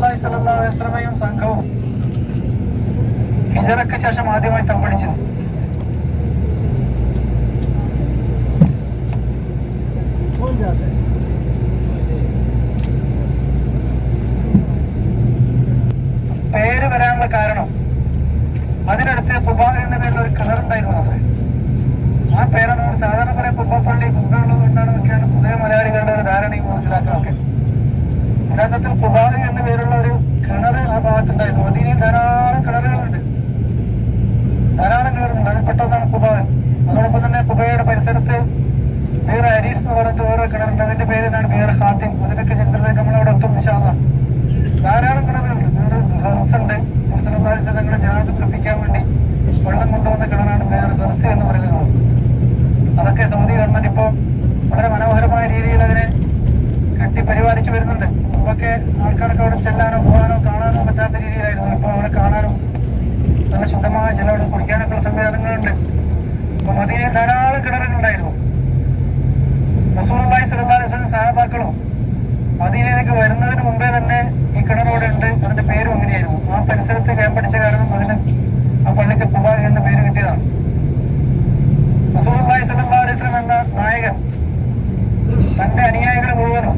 അലൈഹി വസല്ലമയും സംഘവും ഹിജറയ്ക്ക് ശേഷം ആദ്യമായി തമ്പടിച്ചത് പേര് വരാനുള്ള കാരണം അതിനടുത്ത് കുബ എന്ന പേരിൽ ഒരു കിണറുണ്ടായിരുന്നു അത്രേ ആ പേരാണ് സാധാരണ പറയാം കുമ്പപ്പള്ളി എന്നാണ് ഒക്കെയാണ് പുതിയ മലയാളികളുടെ ഒരു ധാരണയും മനസ്സിലാക്കണമൊക്കെ യഥാർത്ഥത്തിൽ കുബാറി എന്ന പേരുള്ള ഒരു കിണർ ആ ഭാഗത്തുണ്ടായിരുന്നു. മദീനയിൽ ധാരാളം കിണറുകളുണ്ട് ധാരാളം കിണറുണ്ട് അതിൽപ്പെട്ടതാണ് കുബാവ് അതോടൊപ്പം തന്നെ കുബയുടെ പരിസരത്ത് വേറെ അരീസ് എന്ന് പറഞ്ഞിട്ട് ഓരോ കിണറുണ്ട് അതിന്റെ പേരിനാണ് വേറെ ഹാത്തിം അതിനൊക്കെ ചരിത്രത്തിലേക്ക് നമ്മളവിടെ എത്തും വിശാല ധാരാളം കിണറുകളുണ്ട് ഒരു ഹൗസ് ഉണ്ട് തങ്ങളുടെ ജനാദ് കുളിപ്പിക്കാൻ വേണ്ടി വെള്ളം കൊണ്ടുവന്ന കിണറാണ് വേറെ ദർസ് എന്ന് പറയുന്നത് അതൊക്കെ സൗദി ഗവൺമെന്റ് ഇപ്പോൾ വളരെ മനോഹരമായ രീതിയിൽ അതിനെ കെട്ടി പരിപാലിച്ചു വരുന്നുണ്ട് മുമ്പൊക്കെ ആൾക്കാർക്ക് അവിടെ ചെല്ലാനോ പോകാനോ കാണാനോ പറ്റാത്ത രീതിയിലായിരുന്നു ഇപ്പോൾ അവിടെ കാണാനും നല്ല ശുദ്ധമായ ജലം അവിടെ കുടിക്കാനൊക്കെ ഉള്ള സംവിധാനങ്ങളുണ്ട് അപ്പൊ മദീനയിൽ ധാരാളം കിണറുകളുണ്ടായിരുന്നു അലൈഹി വസല്ലം സഹാബാക്കളും മദീനയിലേക്ക് വരുന്നതിന് മുമ്പേ തന്നെ ഈ കിണറോടെ ഉണ്ട്. അതിന്റെ പേരും അങ്ങനെയായിരുന്നു. ആ പരിസരത്ത് ക്യാമ്പടിച്ച കാരണം അതിന് ആ പള്ളിക്ക് കുബ എന്ന പേര് കിട്ടിയതാണ്. സ്വല്ലല്ലാഹു അലൈഹി വസല്ലം എന്ന നായകൻ തന്റെ അനുയായികളെ മുഴുവനും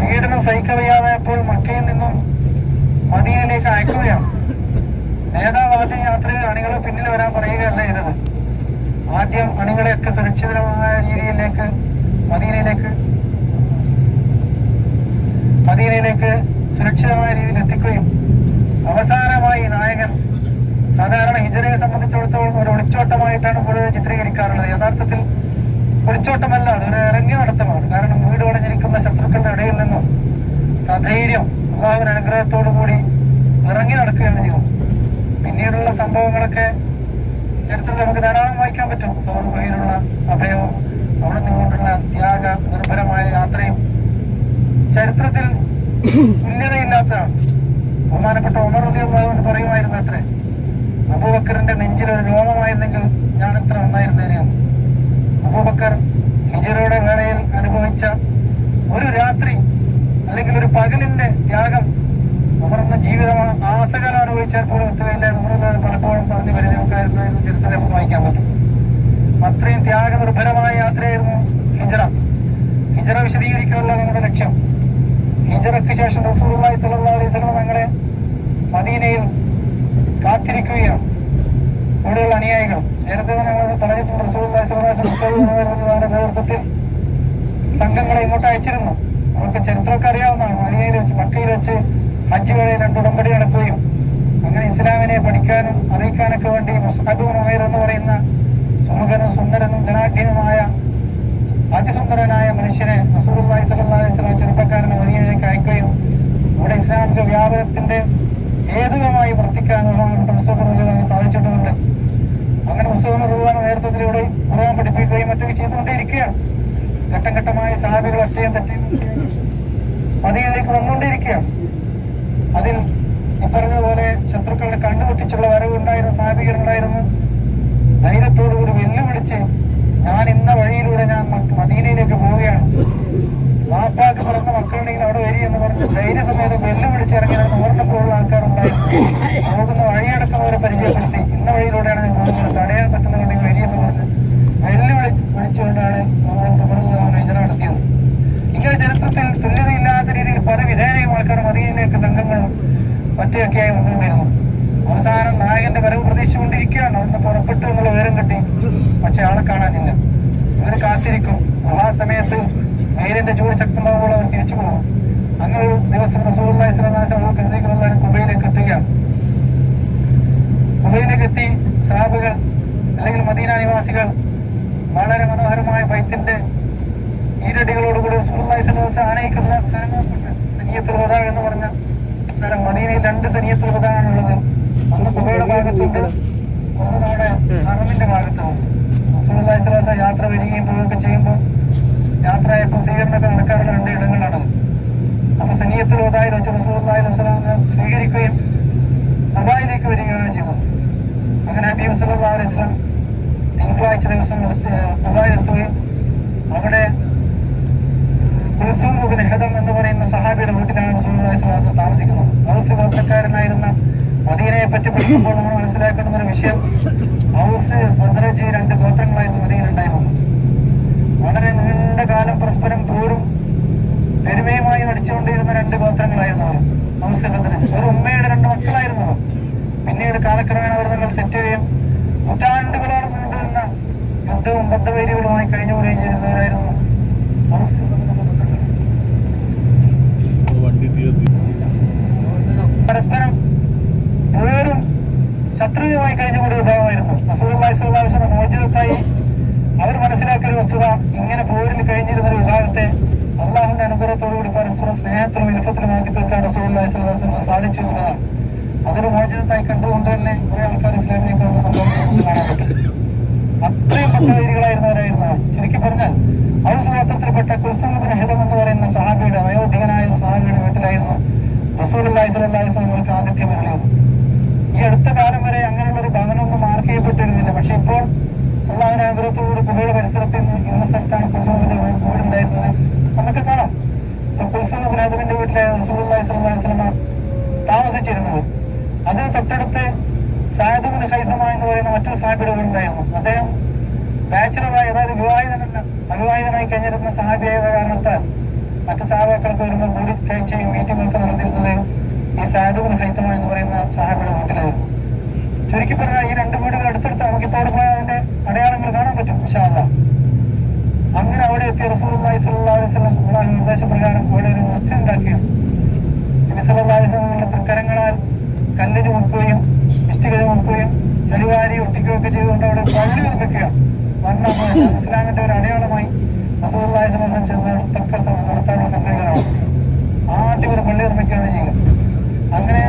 പീഡനം സഹിക്കവയ്യാതായപ്പോൾ മക്കയിൽ നിന്നും മദീനയിലേക്ക് അയക്കുകയാണ്. നേതാവ് ആദ്യം യാത്രയിൽ അണികളെ പിന്നിൽ വരാൻ പറയുകയല്ല ചെയ്തത്. ആദ്യം അണികളെയൊക്കെ സുരക്ഷിതമായ രീതിയിലേക്ക് മദീനയിലേക്ക് മദീനയിലേക്ക് സുരക്ഷിതമായ രീതിയിൽ എത്തിക്കുകയും അവസാനമായി നായകൻ സാധാരണ ഹിജറയെ സംബന്ധിച്ചിടത്തോളം ഒരു ഒളിച്ചോട്ടമായിട്ടാണ് പൊതുവെ ചിത്രീകരിക്കാറുള്ളത്. യഥാർത്ഥത്തിൽ ഒളിച്ചോട്ടമല്ല അതൊരു ഇറങ്ങി നടത്തമാണ്. കാരണം വീട് പടഞ്ഞിരിക്കുന്ന ശത്രുക്കളുടെ ഇടയിൽ നിന്നും സധൈര്യം അള്ളാഹുവിന് അനുഗ്രഹത്തോടു കൂടി ഇറങ്ങി നടക്കുകയാണ് ചെയ്യുന്നത്. പിന്നീടുള്ള സംഭവങ്ങളൊക്കെ ചരിത്രത്തിൽ നമുക്ക് ധാരാളം വായിക്കാൻ പറ്റും. സൗർഭയിലുള്ള അഭയവും അവിടെ നിന്നുകൊണ്ടുള്ള ത്യാഗ നിർഭരമായ യാത്രയും ചരിത്രത്തിൽ തുല്യതയില്ലാത്തതാണ്. ബഹുമാനപ്പെട്ട ഉമർ ഉദ്യോഗം പറയുമായിരുന്നു അത്രേ അബൂബക്കറിന്റെ നെഞ്ചിൽ ഒരു രോമമായിരുന്നെങ്കിൽ ഞാൻ എത്ര നന്നായിരുന്നേനെയും അബൂബക്കർ ഹിജറയുടെ വേളയിൽ അനുഭവിച്ച ഒരു രാത്രി അല്ലെങ്കിൽ ഒരു പകലിന്റെ ത്യാഗം ഉമർന്ന ജീവിതമാണ്. ആസകാലം അനുഭവിച്ചാൽ പോലും എത്തുകയില്ല ഉമർ പലപ്പോഴും പറഞ്ഞു വരെ നമുക്കായിരുന്നു എന്ന് നമുക്ക് വായിക്കാൻ പറ്റും. അത്രയും ത്യാഗനിർഭരമായ യാത്രയായിരുന്നു ഹിജറ. ഹിജറ വിശദീകരിക്കാനുള്ള നമ്മുടെ ലക്ഷ്യം. ഹിജറയ്ക്ക് ശേഷം റസൂറുമായി സ്വല്ലല്ലാഹു അലൈഹി വസല്ലം ഞങ്ങളെ മദീനയിൽ കാത്തിരിക്കുകയാണ്. ഇവിടെയുള്ള അനുയായികൾ. നേരത്തെ തന്നെ നമ്മൾ പറഞ്ഞിട്ടുണ്ട് അലൈഹി വസല്ലം നേതൃത്വത്തിൽ സംഘങ്ങളെ ഇങ്ങോട്ട് അയച്ചിരുന്നു. നമുക്ക് ചരിത്രമൊക്കെ അറിയാവുന്നതാണ്. മദീനയിൽ വെച്ച് മക്കയിൽ വെച്ച് ഹജ്ജ് വരെ രണ്ട് ഉടമ്പടി നടക്കുകയും അങ്ങനെ ഇസ്ലാമിനെ പഠിക്കാനും അറിയിക്കാനൊക്കെ വേണ്ടി ഉമേർ എന്ന് പറയുന്ന സുമുഖനും സുന്ദരനും ധനാഢ്യനുമായ അതിസുന്ദരനായ മനുഷ്യനെ റസൂലുള്ളാഹി സലഹ്ലി വസല്ലം ചെറുപ്പക്കാരനെ മദീനയിലേക്ക് അയക്കുകയും ഇവിടെ ഇസ്ലാമിക വ്യാപനത്തിന്റെ ഏതുകമായി വർത്തിക്കാനുള്ള സാധിച്ചിട്ടുണ്ട്. അങ്ങനെ മുസ്ലിം നേതൃത്വത്തിൽ ഇവിടെ ഖുർആൻ പഠിപ്പിക്കുകയും മറ്റൊക്കെ ചെയ്തുകൊണ്ടേയിരിക്കുകയാണ്. ഘട്ടം ഘട്ടമായി സഹാബികൾ ഒറ്റയും തെറ്റയും മദീനയിലേക്ക് വന്നുകൊണ്ടിരിക്കുകയാണ് അതിൽ ഈ പറഞ്ഞതുപോലെ ശത്രുക്കളുടെ കണ്ണുപൊട്ടിച്ചുള്ള വരവുണ്ടായിരുന്ന സ്ഥാപികരുണ്ടായിരുന്നു ധൈര്യത്തോടുകൂടി വെല്ലുവിളിച്ച് ഞാൻ ഇന്ന വഴിയിലൂടെ ഞാൻ മദീനയിലേക്ക് പോവുകയാണ്. വാപ്പാക്ക് പറഞ്ഞ മക്കളുണ്ടെങ്കിൽ അവിടെ വരി എന്ന് പറഞ്ഞ് ധൈര്യസമേതം വെല്ലുവിളിച്ച് ഇറങ്ങി ഓർമ്മപ്പോഴുള്ള ആൾക്കാരുണ്ടായിരുന്നു പോകുന്ന വഴിയടക്കം അവരെ പരിചയപ്പെടുത്തി. ഇന്ന വഴിയിലൂടെയാണ് ഞാൻ പോകുന്നത്. തടയാൻ പറ്റുന്നുണ്ടെങ്കിൽ വരി എന്ന് പറഞ്ഞ് വെല്ലുവിളി വിളിച്ചുകൊണ്ടാണ് നമ്മൾ വിചാരണ നടത്തിയത് ഇങ്ങനെ ചരിത്രത്തിൽ തുല്യതയില്ലാത്ത രീതിയിൽ പല വിധേയയും ആൾക്കാർ മദീനയിലേക്ക് സംഘങ്ങളും ഒറ്റയൊക്കെയായി വരുന്നു അവസാനം നായകന്റെ വരവ് പ്രതീക്ഷിച്ചുകൊണ്ടിരിക്കുകയാണ്. അവിടുന്ന് പുറപ്പെട്ടു എന്നുള്ള വിവരം കിട്ടി. പക്ഷെ ആളെ കാണാനില്ല. ഇവർ കാത്തിരിക്കും. ആ സമയത്ത് വെയിലിന്റെ ചൂട് ശക്തമാകുമ്പോൾ അവർ തിരിച്ചു പോകും. അങ്ങനെ ഒരു ദിവസം സ്വല്ലല്ലാഹു അലൈഹി വസല്ലം കുബയിലേക്ക് എത്തുകയാണ്. കുബയിലേക്ക് എത്തി സാബുകൾ അല്ലെങ്കിൽ മദീന നിവാസികൾ വളരെ മനോഹരമായ ബൈത്തിന്റെ ഈരടികളോടുകൂടി അലൈഹി വസല്ലം ആനയിക്കുന്ന സ്ഥലങ്ങളുണ്ട് സനിയത്തുൽ വദാ എന്ന് പറഞ്ഞ മദീനയിൽ രണ്ട് സനിയത്തുൽ വദാ ഒന്ന് കുബയുടെ ഭാഗത്തുണ്ട്. ഒന്ന് നമ്മുടെ ഹറമിന്റെ ഭാഗത്തുമുണ്ട് വസല്ലം യാത്ര വരികയും പോവുകയൊക്കെ ചെയ്യുമ്പോൾ യാത്രയപ്പോൾ സ്വീകരണമൊക്കെ നടക്കാറുള്ള രണ്ട് ഇടങ്ങളാണത്. അപ്പൊ സനിയത്തിൽ വദായിൽ വെച്ച് അലൈഹി വസല്ലം സ്വീകരിക്കുകയും ദുബായിലേക്ക് വരികയാണ് ചെയ്തത്. അങ്ങനെ ഹബീബ് സല്ലല്ലാഹു അലൈഹി വസല്ലം തിങ്കളാഴ്ച ദിവസം ദുബായിലെത്തുകയും അവിടെ കുൽസൂം ഹദം എന്ന് പറയുന്ന സഹാബിയുടെ വീട്ടിലാണ് ഔസ് പറ്റി പഠിക്കുമ്പോൾ നമ്മൾ മനസ്സിലാക്കേണ്ട ഒരു വിഷയം ഔസ് ഹസ്രജ് രണ്ട് ഗോത്രങ്ങളായിരുന്നു നിലയിലുണ്ടായിരുന്നു വളരെ നീണ്ട കാലം പരസ്പരം പോരും പെരുമയുമായി നടിച്ചുകൊണ്ടിരുന്ന രണ്ട് ഗോത്രങ്ങളായിരുന്നു അവർ. ഔസ് ഹസ്രജ് ഒരു ഉമ്മയുടെ രണ്ട് മക്കളായിരുന്നു അവർ. പിന്നീട് കാലക്രമേണ അവർ തങ്ങൾ തെറ്റുകയും നൂറ്റാണ്ടുകളോട് നീണ്ടുനിന്ന യുദ്ധവും ബദ്ധവൈരികളുമായി കഴിഞ്ഞു പോവുകയും ചെയ്തവരായിരുന്നു പരസ്പരം ശത്രുതയുമായി കഴിഞ്ഞുകൂടിയ വിഭാഗമായിരുന്നു. വസല്ലം മോചിതത്തായി അവർ മനസ്സിലാക്കിയ വസ്തുത ഇങ്ങനെ പോരിൽ കഴിഞ്ഞിരുന്ന ഒരു വിഭാഗത്തെ അള്ളാഹുവിന്റെ അനുഗ്രഹത്തോടുകൂടി പരസ്പരം സ്നേഹത്തിലും വിരുദ്ധത്തിലും ആക്കി തീർക്കാൻ റസൂലുള്ളാഹി സുഖാവശ്യം സാധിച്ചു എന്നുള്ളതാണ് അതൊരു മോചിതത്തായി കണ്ടുകൊണ്ട് തന്നെ കുറെ ആൾക്കാർ ഇസ്ലാമിലേക്ക് വന്ന സംഭവം കാണാൻ പറ്റും. അത്രയും പദ്ധതികളായിരുന്നവരായിരുന്നു അവർ. ശരിക്കും പറഞ്ഞാൽ ഗോത്രത്തിൽപ്പെട്ട കുൽസുമിന് ഹിതം എന്ന് പറയുന്ന സഹാബിയുടെ വയോധികനായ സഹാബിയുടെ വീട്ടിലായിരുന്നു റസൂലുള്ളാഹി അള്ളാഹി അലൈഹി വസല്ലമക്ക് ആതിഥ്യം വരുന്നത് ഈ അടുത്ത കാലം വരെ അങ്ങനെയുള്ള ഒരു ഭവനമൊന്നും മാർക്ക് പക്ഷെ ഇപ്പോൾ അള്ളാഹുവിന്റെ ആഗ്രഹത്തോടുകൂടി പുള്ളിയുടെ പരിസരത്ത് നിന്ന് ഇന്ന സ്ഥലത്താണ് കുസുമിന്റെ വീടുണ്ടായിരുന്നത്. നമുക്ക് കാണാം. കുൽസും ബുനാദിന്റെ വീട്ടിലെ റസൂലി സ്വലമ താമസിച്ചിരുന്നത്. അതിന് തൊട്ടടുത്ത് സായദുബിന് ഹൈദമ എന്ന് പറയുന്ന മറ്റൊരു സാഹിബിയുടെ വീടുണ്ടായിരുന്നു. അദ്ദേഹം ബാച്ചുലറായി അതായത് വിവാഹിതനല്ല അവിവാഹിതനായി കഴിഞ്ഞിരുന്ന സഹാബിയായ കാരണത്താൽ മറ്റു സഹാബാക്കൾക്ക് വരുമ്പോൾ കൂടി കഴിച്ചും മീറ്റിംഗൊക്കെ നടന്നിരുന്നത് ഈ സാധുവിന് ഹൈത്തമ എന്ന് പറയുന്ന സഹാബിയുടെ വീട്ടിലായിരുന്നു. ചുരുക്കി പറഞ്ഞാൽ ഈ രണ്ട് വീടുകൾ അടുത്തടുത്ത് നമുക്ക് തോട് പോയാൽ അതിന്റെ അടയാളങ്ങൾ കാണാൻ പറ്റും വിശാല അങ്ങനെ അവിടെ എത്തിയ വസല്ലം അള്ളാഹു നിർദ്ദേശപ്രകാരം അവിടെ ഒരു മസ്ജിദ് ഉണ്ടാക്കിയാണ് നബി തൃക്കരങ്ങളാൽ കല്ലിന് മുക്കുകയും ഇഷ്ടിക മുക്കുകയും ചെടിവാരി ഒട്ടിക്കുകയും ഒക്കെ ചെയ്തുകൊണ്ട് അവിടെ പള്ളി നിർമ്മിക്കുക. വന്ന ഇസ്ലാമിന്റെ ഒരു അടയാളമായി റസൂലുള്ളാഹി സ്വലം ചെന്ന് തക്ക നടത്താനുള്ള സംഘങ്ങളാണ് ആദ്യം ഒരു പള്ളി നിർമ്മിക്കുകയാണ് ചെയ്യുക. അങ്ങനെ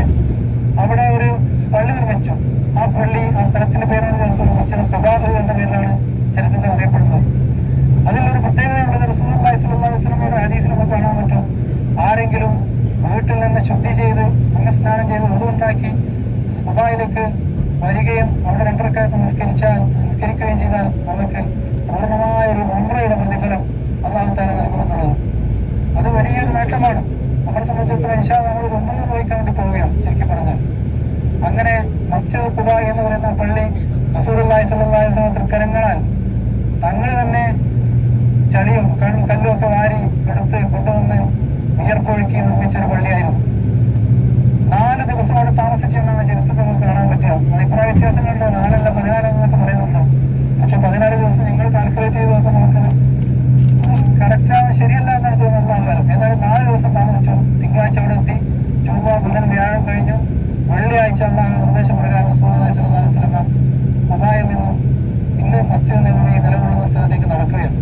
അവിടെ ഒരു പള്ളി നിർമ്മിച്ചു. ആ പള്ളി ആ സ്ഥലത്തിന്റെ പേരാണ് മസ്ജിദ് ഖുബാഹ് എന്ന പേരിലാണ് ചരിത്രത്തിൽ അറിയപ്പെടുന്നത്. അതിലൊരു പ്രത്യേകത ഉള്ളത് വസല്ലമയുടെ ഹദീസിൽ നമുക്ക് കാണാൻ പറ്റും. ആരെങ്കിലും വീട്ടിൽ നിന്ന് ശുദ്ധി ചെയ്ത് അംഗസ്നാനം ചെയ്ത് ഒതുണ്ടാക്കി ദുബായിലേക്ക് വരികയും അവിടെ രണ്ടരക്കാലത്ത് നിസ്കരിച്ചാൽ നിസ്കരിക്കുകയും ചെയ്താൽ നമുക്ക് പൂർണമായ ഒരു ഉമ്രയുടെ പ്രതിഫലം അള്ളാഹു താല നൽകുമെന്നുള്ളത്. അത് വലിയൊരു നേട്ടമാണ്. നമ്മളെ സംബന്ധിച്ചിടത്തോളം ഇൻഷാ നമ്മൾ ഒരു ഉമ്മ നിർവഹിക്കാൻ വേണ്ടി പോവുകയാണ് ശരിക്കും പറഞ്ഞാൽ. അങ്ങനെ മസ്ജിദ് കുബ എന്ന് പറയുന്ന പള്ളി സ്വല്ലല്ലാഹു അലൈഹി തൃക്കരങ്ങളാൽ തങ്ങൾ തന്നെ ചളിയും കല്ലും ഒക്കെ വാരി എടുത്ത് കൊണ്ടുവന്ന് വിയർപ്പൊഴുക്കി നിർമ്മിച്ച ഒരു പള്ളിയായിരുന്നു. നാല് ദിവസം അവിടെ താമസിച്ചെന്നാണ് ചരിത്രത്തിൽ നമുക്ക് കാണാൻ പറ്റുക അഭിപ്രായ വ്യത്യാസങ്ങളുണ്ട് നാലല്ല പതിനാലെന്നൊക്കെ പറയുന്നുണ്ട് പക്ഷെ പതിനാല് ദിവസം നിങ്ങൾ കാൽക്കുലേറ്റ് ചെയ്ത് നോക്കുമ്പോൾ നമുക്കത് കറക്റ്റാണ് ശരിയല്ല എന്നാണ് തോന്നുന്നത് അമ്പലം ഏതായാലും നാല് ദിവസം താമസിച്ചു തിങ്കളാഴ്ച അവിടെ എത്തി ചൊവ്വ ബുധൻ വ്യാഴം കഴിഞ്ഞു വെള്ളിയാഴ്ച അള്ളാഹു നിർദ്ദേശപ്രകാരം റസൂലുള്ളാഹി സ്വല്ലല്ലാഹു അലൈഹി വസല്ലം ദുബായിൽ നിന്നും ഇന്ന് മസ്ജിദിൽ നിന്നും ഈ നിലകൊള്ളുന്ന സ്ഥലത്തേക്ക് നടക്കുകയാണ്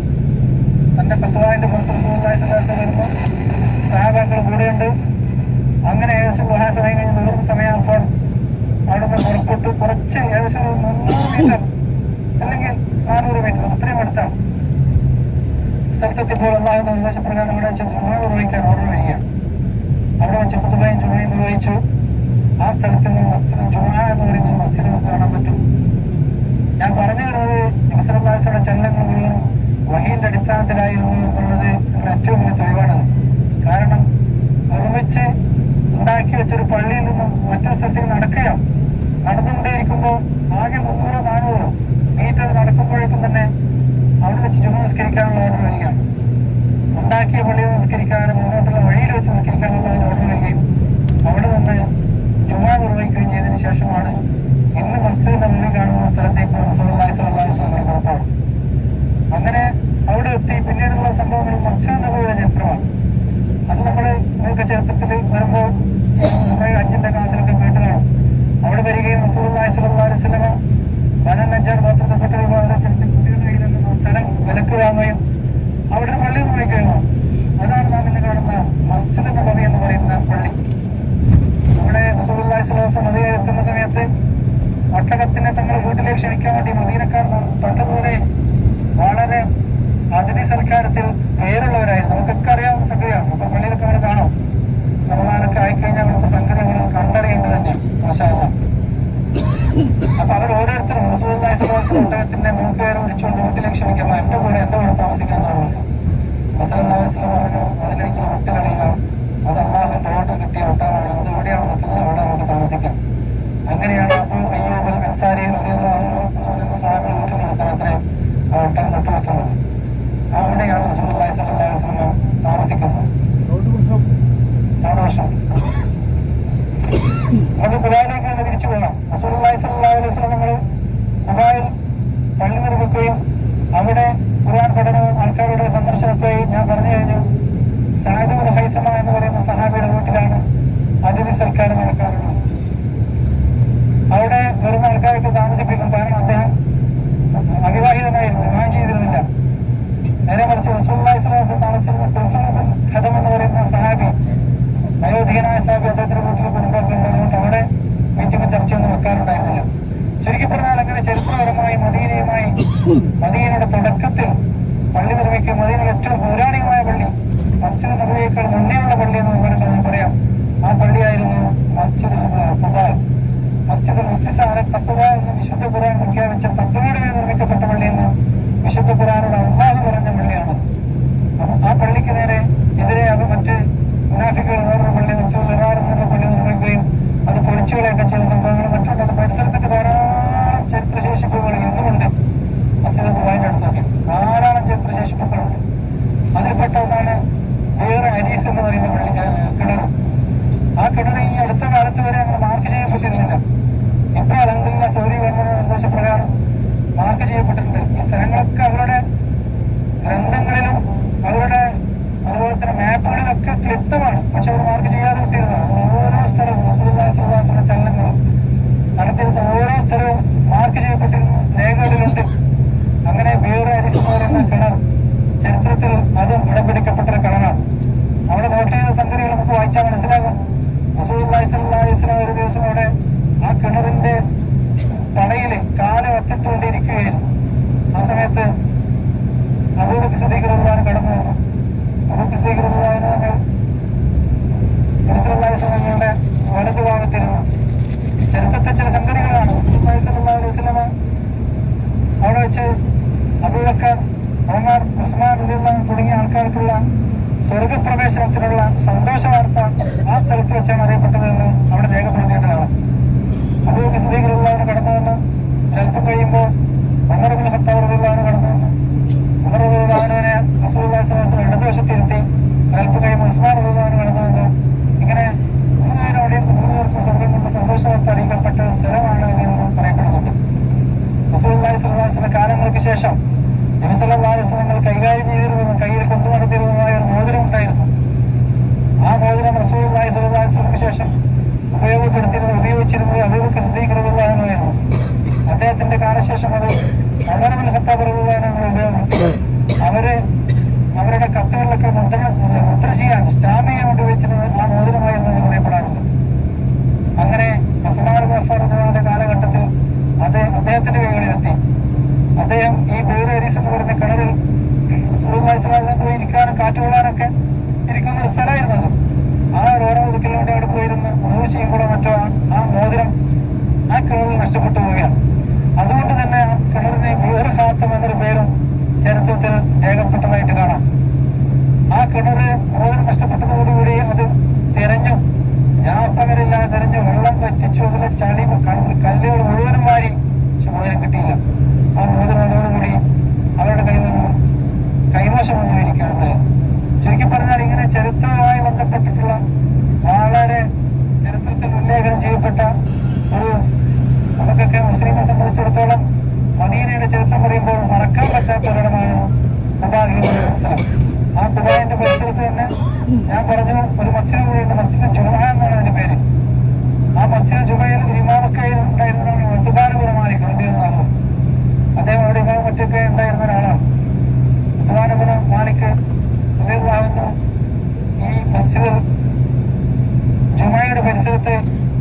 തന്റെ കസവാന്റെ പുറത്ത് റസൂലുള്ളാഹി സ്വല്ലല്ലാഹു അലൈഹി വസല്ലം വരുന്നു സഹാബാക്കൾ കൂടെയുണ്ട് അങ്ങനെ ഏകദേശം ഗുഹാ സമയം കഴിഞ്ഞ് മുതിർന്ന സമയമാകുമ്പോൾ അവിടുന്ന് പുറപ്പെട്ടു കുറച്ച് ഏകദേശം ഒരു മുന്നൂറ് അല്ലെങ്കിൽ നാനൂറ് മീറ്റർ. അത്രയും അടുത്താണ്. സ്ഥലത്തെത്തിയപ്പോൾ അള്ളാഹുന്റെ നിർദ്ദേശപ്രകാരം ഇവിടെ വെച്ച് നിർവഹിക്കാൻ ഓർഡർ വരികയാണ് അവിടെ വെച്ച് പുതുബയും ജുമയും നിർവഹിച്ചു. ആ സ്ഥലത്ത് നിന്ന് മസ്ജിദ് ജുമ എന്ന് പറയുന്ന മസ്ജിദ് കാണാൻ പറ്റും. ഞാൻ പറഞ്ഞു വരുന്നത് നബിസലാസിയുടെ ചലനങ്ങൾ മുഴുവൻ വഹീന്റെ അടിസ്ഥാനത്തിലായിരുന്നു എന്നുള്ളത് നമ്മുടെ ഏറ്റവും വലിയ തെളിവാണത് കാരണം നിർമ്മിച്ച് ഉണ്ടാക്കി വെച്ചൊരു പള്ളിയിൽ നിന്നും മറ്റൊരു സ്ഥലത്തേക്ക് നടക്കുകയാണ്. നടന്നുകൊണ്ടേയിരിക്കുമ്പോൾ ആകെ മുന്നൂറോ നാനൂറോ മീറ്റർ നടക്കുമ്പോഴേക്കും തന്നെ അവിടെ വെച്ച് ജുമ നിസ്കരിക്കാനുള്ള വരികയാണ് ഉണ്ടാക്കിയ പള്ളിയിൽ നിസ്കരിക്കാനും മുന്നോട്ടുള്ള വഴിയിൽ വെച്ച് നിസ്കരിക്കാനുള്ള ഒരു ഓർഡർ വരികയും അവിടെ നിന്ന് ജുമ നിർവഹിക്കുകയും ചെയ്തതിനു ശേഷമാണ് ഇന്ന് മസ്ജിദിന്റെ മുന്നിൽ കാണുന്ന സ്ഥലത്തേക്ക് സുഹൃത്തായി പുറപ്പെടും. അങ്ങനെ അവിടെ എത്തി. പിന്നീടുള്ള സംഭവങ്ങൾ മസ്ജിദ് നബിയുടെ ചരിത്രമാണ്. അത് നമ്മൾ നിങ്ങൾക്ക് ചരിത്രത്തിൽ വരുമ്പോൾ നമ്മുടെ കേട്ട് കാണും അവിടെ വരികയും റസൂലുള്ളാഹി സ്വല്ലല്ലാഹു അലൈഹി വസല്ലമ ബനൻ നജ്ജാർ ഗോത്രത്തിൽപ്പെട്ട ആ സ്ഥലം വിലക്ക് വാങ്ങുകയും അവിടെ പള്ളി നിർമ്മിക്കുകയും അതാണ് നാം ഇന്ന് കാണുന്ന മസ്ജിദ് നബവി എന്ന് പറയുന്ന പള്ളി. അവിടെ റസൂലുള്ളാഹി സ്വല്ലല്ലാഹു അലൈഹി വസല്ലം മദീനയിൽ എത്തുന്ന സമയത്ത് ഒട്ടകത്തിനെ തങ്ങൾ വീട്ടിലേക്ക് ക്ഷണിക്കാൻ വേണ്ടി മദീനക്കാർ പണ്ടുപോലെ വളരെ അതിഥി സൽക്കാരത്തിൽ പേരുള്ളവരായിരുന്നു. നമുക്കൊക്കെ അറിയാവുന്ന സംഗതിയാണ്. അപ്പൊ പള്ളിയിലൊക്കെ നമ്മൾ കാണാം. നമ്മളാനൊക്കെ ആയിക്കഴിഞ്ഞാൽ അവിടുത്തെ സംഗതികൾ അപ്പൊ അവർ ഓരോരുത്തരും വസല്ലം ഒട്ടകത്തിന്റെ മൂക്കുപേരെ വിളിച്ചുകൊണ്ട് വീട്ടിലേക്ക് ക്ഷണിക്കുമ്പോൾ എന്റെ കൂടെ എന്റെ കൂടെ താമസിക്കാൻ പറഞ്ഞു. വസല്ലം പറഞ്ഞു അതിലേക്ക് വിട്ടുകളയുക അത് അള്ളാഹുവിന്റെ ഓർഡർ കിട്ടിയ ഒട്ടകമാണ് അത് എവിടെയാണ് പറ്റുന്നത് അവിടെ നമുക്ക് താമസിക്കാം അങ്ങനെയാണ് അപ്പോൾ അയ്യൂബൽ അൻസാരി സാഹിബ് വീട്ടിലെടുത്ത അത്രയും ഒട്ടം നട്ടുവെക്കുന്നത് അവിടെയാണ് റസൂലുള്ളാഹി സ്വല്ലല്ലാഹു അലൈഹി വസല്ലം താമസിക്കുന്നത് സന്തോഷം നമുക്ക് കുബായിലേക്ക് തന്നെ തിരിച്ചു പോകണം റസൂലുള്ളാഹി സ്വല്ലല്ലാഹു അലൈഹി വസല്ലം നിങ്ങൾ കുബായിൽ പള്ളി നിർമ്മിക്കുകയും അവിടെ ഖുർആൻ പഠനവും ആൾക്കാരുടെ സന്ദർശനത്തെയും ഞാൻ പറഞ്ഞു കഴിഞ്ഞു സാഹിദ് ഹൈസമ എന്ന് പറയുന്ന സഹാബിയുടെ വീട്ടിലാണ് അതിഥി സൽക്കാരം നടക്കാറുള്ളത് അവിടെ വരുന്ന ആൾക്കാരൊക്കെ താമസിപ്പിക്കും കാരണം അദ്ദേഹം അവിവാഹിതമായിരുന്നു വിവാഹം ചെയ്തിരുന്നില്ല നേരെ മറിച്ച് റസൂലുള്ളാഹി സ്വല്ലല്ലാഹു അലൈഹി വസല്ലം താമസിച്ചിരുന്ന റസൂൽ ഹദം എന്ന് പറയുന്ന സഹാബി വയോധികനായ സാബി അദ്ദേഹത്തിന്റെ വീട്ടിൽ കുടുംബമൊക്കെ ഉള്ളതുകൊണ്ട് അവിടെ മീറ്റിംഗ് ചർച്ചയൊന്നും വെക്കാറുണ്ടായിരുന്നില്ല ചുരുക്കി പറഞ്ഞാൽ അങ്ങനെ ചരിത്രപരമായി മദീനയുമായി മദീനയുടെ തുടക്കത്തിൽ പള്ളി നിർമ്മിക്കും മദീനയുടെ ഏറ്റവും പൗരാണികമായ പള്ളി മസ്ജിദ് നബിയേക്കാൾ മുന്നേയുള്ള പള്ളി എന്ന് വേണമെങ്കിൽ പറയാം ആ പള്ളിയായിരുന്നു മസ്ജിദ് ഖുബാൽ മസ്ജിദ് മുസ്തിസാര തത്വ എന്ന് വിശുദ്ധ ഖുർആൻ പ്രഖ്യാപിച്ച തത്വയുടെ മേൽ നിർമ്മിക്കപ്പെട്ട പള്ളി എന്ന് വിശുദ്ധ ഖുർആനോട് അള്ളാഹു പറഞ്ഞ പള്ളിയാണ് ആ പള്ളിക്ക് നേരെ എതിരെയാകും മറ്റ് മുനാഫിക്കുകൾ വേറൊരു പള്ളി എന്നുള്ള പള്ളി നിർമ്മിക്കുകയും അത് പൊളിച്ചുകളെയൊക്കെ ചില സംഭവങ്ങൾ മറ്റുണ്ട്. അത് പരിസരത്തൊക്കെ ധാരാളം ചരിത്രശേഷിപ്പുകൾ ഇന്നുമുണ്ട്. മസ്ജിദ് ഖുബായിന്റെ അടുത്തൊക്കെ. ധാരാളം ചരിത്രശേഷിപ്പുകളുണ്ട്. അതിൽപ്പെട്ട ഒന്നാണ് വേറെ അരീസ് എന്ന് പറയുന്ന പള്ളി കിണർ. ആ കിണർ ഈ അടുത്ത കാലത്ത് വരെ അങ്ങനെ മാർക്ക് ചെയ്യപ്പെട്ടിരുന്നില്ല. ഇപ്പോൾ അലഹദില്ല സൗദി ഗവൺമെന്റ് നിർദ്ദേശപ്രകാരം മാർക്ക് ചെയ്യപ്പെട്ടിട്ടുണ്ട് ഈ സ്ഥലങ്ങളൊക്കെ അവരുടെ ഗ്രന്ഥങ്ങളിലും അവരുടെ അതുപോലെ തന്നെ മാപ്പുകളിലൊക്കെ ക്ലിപ്തമാണ് പക്ഷെ അവർ മാർക്ക് ചെയ്യാതെ വിട്ടിരുന്നത് ഓരോ സ്ഥലവും റസൂലുള്ളാഹിയുടെ ചലനങ്ങളും നടത്തിയിരുന്ന ഓരോ സ്ഥലവും മാർക്ക് ചെയ്യപ്പെട്ടിരുന്നു രേഖകളിലുണ്ട് അങ്ങനെ വേറെ അരിസ് എന്ന് പറയുന്ന കിണർ ചരിത്രത്തിൽ അതും ഇടം പിടിക്കപ്പെട്ട ഒരു കിണറാണ് അവിടെ നോട്ട് ചെയ്ത സംഗതികൾ നമുക്ക് വായിച്ചാൽ മനസ്സിലാകും റസൂലുള്ളാഹി സ്വല്ലല്ലാഹു അലൈഹി വസല്ലം ഒരു ദിവസം അവിടെ ആ കിണറിന്റെ തടയിൽ കാലം അത്തിട്ടുകൊണ്ടിരിക്കുകയായിരുന്നു ആ സമയത്ത് അബൂബക്കർ സിദ്ദീഖ് റളിയല്ലാഹു കടന്നു വന്നു അബൂബക്കർ സിദ്ദീഖ് റളിയല്ലാഹു അൻഹു റസൂലുള്ളാഹി സ്വല്ലല്ലാഹു അലൈഹി വസല്ലമയുടെ വലതു ഭാഗത്തിരുന്നു ചരിത്രത്തെ ചില സംഗതികളാണ് റസൂലുള്ളാഹി സ്വല്ലല്ലാഹു അലൈഹി വസല്ലമ അവിടെ വെച്ച് അബൂബക്കർ ഉമർ ഉസ്മാൻ റളിയല്ലാഹു അൻഹു തുടങ്ങിയ ആൾക്കാർക്കുള്ള സ്വർഗപ്രവേശനത്തിനുള്ള സന്തോഷ വാർത്ത ആ സ്ഥലത്ത് വെച്ചാണ് അറിയപ്പെട്ടത് എന്ന് അവിടെ രേഖപ്പെടുത്തിയിട്ടാണ് അബൂബക്കർ സിദ്ദീഖ് റളിയല്ലാഹു അൻഹു കടന്നു വന്നു അല്പം കഴിയുമ്പോൾ ഉമർ ഇബ്നു ഖത്താബ് റളിയല്ലാഹു അൻഹു കടന്നു വന്നു ഉമർ റളിയല്ലാഹു അൻഹുവിനെ റസൂലുള്ളാഹി സ്വല്ലല്ലാഹു അലൈഹി വസല്ലം ഇടതുവശത്തിരുത്തി അല്പം കഴിയുമ്പോൾ ഉസ്മാൻ റളിയല്ലാഹു അൻഹു കടന്നു വന്നു ഇങ്ങനെ മൂന്ന് പേരോടെയും മൂന്ന് പേർക്കും സ്വർഗം കൊണ്ട് സന്തോഷ വാർത്ത അറിയിക്കപ്പെട്ട സ്ഥലമാണ് എന്ന് കാലങ്ങൾക്ക് ശേഷം നബി സല്ലല്ലാഹു അലൈഹി വസല്ലം കൈകാര്യം ചെയ്തിരുന്നതും കയ്യിൽ കൊണ്ടു നടത്തിയിരുന്നതുമായ ഒരു മോതിരം ഉണ്ടായിരുന്നു. ആ മോതിരം അലൈഹി വസല്ലമക്ക് ശേഷം ഉപയോഗപ്പെടുത്തിയിരുന്നത് ഉപയോഗിച്ചിരുന്നത് അബൂബക്കർ സിദ്ദീഖ് റളിയല്ലാഹു അൻഹു ആയിരുന്നു. അദ്ദേഹത്തിന്റെ കാലശേഷം അത് അവരുടെ ഇബ്നു ഖത്താബ് റളിയല്ലാഹു അൻഹു ഉപയോഗപ്പെടുത്തി അവർ അവരുടെ കത്തുകളിലൊക്കെ മുദ്ര മുദ്ര ചെയ്യാൻ സ്റ്റാമ്പ് ചെയ്യാൻ വേണ്ടി ഉപയോഗിച്ചിരുന്നത് ആ മോതിരമായിരുന്നു പറയപ്പെടാറുണ്ട്. അങ്ങനെ ഉസ്മാൻ ഗഫാറുടെ കാലഘട്ടത്തിൽ അത് അദ്ദേഹത്തിന്റെ കൈകളിലെത്തി അദ്ദേഹം ഈ ബൂറേരീസ് എന്ന് പറയുന്ന കിണറിൽ പോയി ഇരിക്കാനും കാറ്റുകൊള്ളാനൊക്കെ ഇരിക്കുന്ന ഒരു സ്ഥലമായിരുന്നു അത്. ആ ഒരു ഓരോ ഒതുക്കലിലൂടെ അവിടെ ചെയ്യുമ്പോഴോ മറ്റോ ആ- മോതിരം ആ കിണറിൽ നഷ്ടപ്പെട്ടു പോവുകയാണ്. അതുകൊണ്ട് തന്നെ ആ കിണറിന് ബീർ ഹാത്തം എന്നൊരു പേരും ചരിത്രത്തിൽ രേഖപ്പെട്ടതായിട്ട് കാണാം. ആ കിണറ് മോതിരം നഷ്ടപ്പെട്ടതോടുകൂടി അത് തിരഞ്ഞു. ഞാപ്പകരില്ലാതെ തിരഞ്ഞു. വെള്ളം വറ്റിച്ചു അതിലെ ചളി കല്ല് കല്ലുകൾ മുഴുവനും മാറി പക്ഷെ കിട്ടിയില്ല ആ മോതിരം അതോടുകൂടി അവരുടെ കയ്യിൽ നിന്നും കൈമോശം വന്നുകൊണ്ടിരിക്കുകയാണ് ചുരുക്കി പറഞ്ഞാൽ ഇങ്ങനെ ചരിത്രവുമായി ബന്ധപ്പെട്ടിട്ടുള്ള വളരെ ചരിത്രത്തിൽ ഉല്ലേഖനം ചെയ്യപ്പെട്ട ഒരു നമുക്കൊക്കെ മുസ്ലിമിനെ സംബന്ധിച്ചിടത്തോളം മദീനയുടെ ചരിത്രം പറയുമ്പോൾ മറക്കാൻ പറ്റാത്ത ഒരിടമാണ് ആ കുബായന്റെ പരിസരത്ത് തന്നെ ഞാൻ പറഞ്ഞു ഒരു മസ്ജിദ് കൂടിയുണ്ട് മസ്ജിദ് ജുമ പേര് ആ മസ്ജിദ് ജുമയിൽ ഇമാമൊക്കെ ഉണ്ടായിരുന്ന ഒത്തുകാനുകൂടെ മാലിക് റബിയെന്നാകും അദ്ദേഹം അവിടെ ഇമാം മറ്റൊക്കെ ഉണ്ടായിരുന്ന ഒരാളാണ്. ഒത്തുകാനുകൂടെ മാലിക് റബിയെന്നാകുന്നു ഈ മസ്ജിദ് ജുമയുടെ പരിസരത്ത്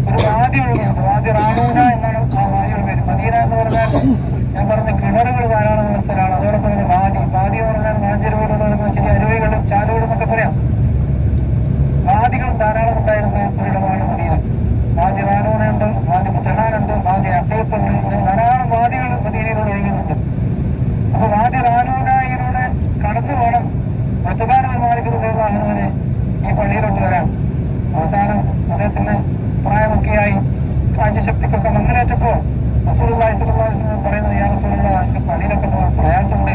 ഒരു വാദി ഒഴുകുന്നുണ്ട്. വാദി റാണൂന എന്നാണ് ആ വാദിയുടെ പേര് മദീന എന്ന് പറഞ്ഞാൽ ഞാൻ പറഞ്ഞ കിണറുകൾ ധാരാളമുള്ള സ്ഥലമാണ് അതോടൊപ്പം തന്നെ വാദി വാദി എന്ന് പറഞ്ഞാൽ മാഞ്ചരുവോട് പറയുന്ന ചെറിയ അരുവികളും ചാലുകളും എന്നൊക്കെ പറയാം വാദികൾ ധാരാളം ഉണ്ടായിരുന്ന ഒരിടമാണ് മദീന വാദി റാണൂനുണ്ട് വാദി മുജഹാനുണ്ട് വാദി അക്കീഫുണ്ട് ഇങ്ങനെ ധാരാളം വാദികൾ മദീനയിലൂടെ ഒഴുകുന്നുണ്ട് അപ്പൊ വാദി റാണൂനായിലൂടെ കടന്നു വേണം ഒത്തുകാരൻ മാലിക്കുന്ന ഈ പള്ളിയിലോട്ട് വരാൻ അവസാനം അദ്ദേഹത്തിന് ബുദ്ധിശക്തിക്കൊക്കെ കാഴ്ച റസൂലുള്ളാഹി സ്വല്ലല്ലാഹി അലൈഹി വസല്ലം പറയുന്നത് യാ റസൂലുള്ളാഹ് എനിക്ക് പള്ളിയിലൊക്കെ പ്രയാസമുണ്ട്.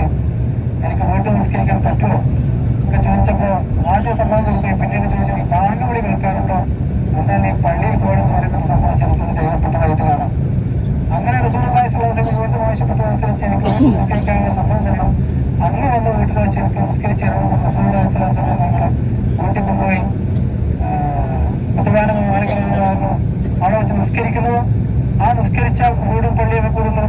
എനിക്ക് വീട്ടിൽ നിസ്കരിക്കാൻ പറ്റുമോ? ഒക്കെ ചോദിച്ചപ്പോ ആദ്യം സമ്മതം കൊടുക്കുകയും പിന്നീട് ചോദിച്ചു ബാങ്ക് വിളി കേൾക്കാറുണ്ടോ എന്നാൽ ഈ പള്ളിയിൽ പോയെന്ന് പറയുന്ന ഒരു സംഭവം ചരിത്രത്തിൽ രേഖപ്പെട്ടതായിട്ട് കാണാം അങ്ങനെ റസൂലുള്ളാഹി സ്വല്ലല്ലാഹി അലൈഹി വസല്ലം ആവശ്യപ്പെട്ടതനുസരിച്ച് എനിക്ക് നിസ്കരിക്കാനുള്ള സംഭവം തരണം. അങ്ങനെ വന്ന് വീട്ടിൽ വെച്ച് എനിക്ക് നിസ്കരിച്ച് ഇറങ്ങുമ്പോൾ റസൂലുള്ളാഹി നമ്മളെ വീട്ടിൽ കൊണ്ടുപോയി മുത്തുകാനം മാലിക്കുന്നു അവിടെ വെച്ച് നിസ്കരിക്കുന്നു. ആ നിസ്കരിച്ച വീടും പള്ളിയൊക്കെ കൂടുന്ന